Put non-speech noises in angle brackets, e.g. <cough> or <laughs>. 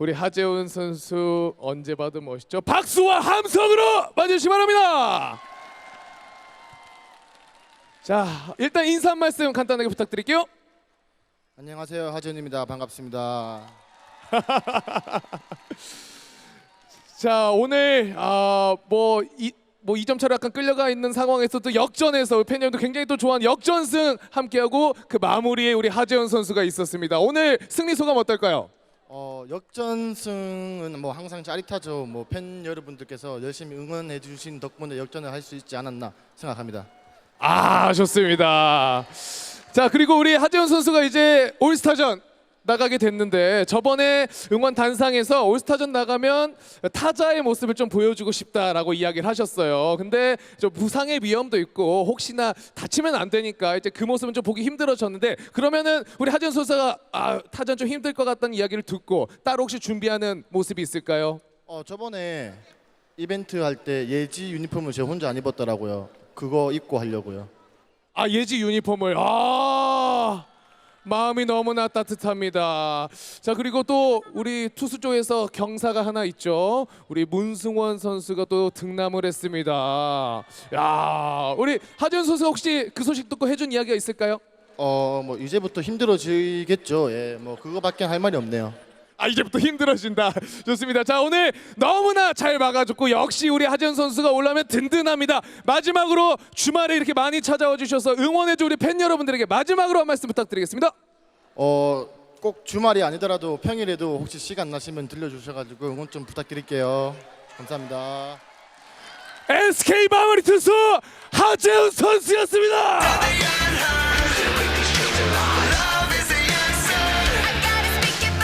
우리 하재훈 선수 언제 봐도 멋있죠. 박수와 함성으로 맞으시기 바랍니다. 자, 일단 인사 한 말씀 간단하게 부탁드릴게요. 안녕하세요 하준입니다 반갑습니다 <laughs> 자, 오늘 아, 뭐 이 뭐 2점 차로 약간 끌려가 있는 상황에서 또 역전에서 팬 여러분도 굉장히 또 좋아하는 역전승 함께하고 그 마무리에 우리 하재훈 선수가 있었습니다. 오늘 승리 소감 어떨까요? 어, 역전승은 뭐 항상 짜릿하죠 뭐 팬 여러분들께서 열심히 응원해 주신 덕분에 역전을 할 수 있지 않았나 생각합니다 아 좋습니다. 자 그리고 우리 하재훈 선수가 이제 올스타전 나가게 됐는데 저번에 응원 단상에서 올스타전 나가면 타자의 모습을 좀 보여주고 싶다라고 이야기를 하셨어요. 근데 좀 부상의 위험도 있고 혹시나 다치면 안 되니까 이제 그 모습은 좀 보기 힘들어졌는데 그러면은 우리 하재훈 선수가 아, 타전 좀 힘들 것 같다는 이야기를 듣고 따로 혹시 준비하는 모습이 있을까요? 어, 저번에 이벤트 할 때 예지 유니폼을 제가 혼자 안 입었더라고요 그거 입고 하려고요 아 예지 유니폼을 아 마음이 너무나 따뜻합니다. 자 그리고 또 우리 투수 쪽에서 경사가 하나 있죠. 우리 문승원 선수가 또 등남을 했습니다. 야 우리 하준 선수 혹시 그 소식 듣고 해준 이야기가 있을까요? 어, 뭐 이제부터 힘들어지겠죠 예, 뭐 그거밖에 할 말이 없네요 아 이제부터 힘들어진다. <laughs> 좋습니다. 자 오늘 너무나 잘 막아줬고 역시 우리 하준 선수가 올라면 든든합니다. 마지막으로 주말에 이렇게 많이 찾아와 주셔서 응원해줘 우리 팬 여러분들에게 마지막으로 한 말씀 부탁드리겠습니다. 어, 꼭 주말이 아니더라도 평일에도 혹시 시간 나시면 들려주셔가지고 응원 좀 부탁드릴게요 감사합니다 SK 마무리 투수 하재훈 선수였습니다.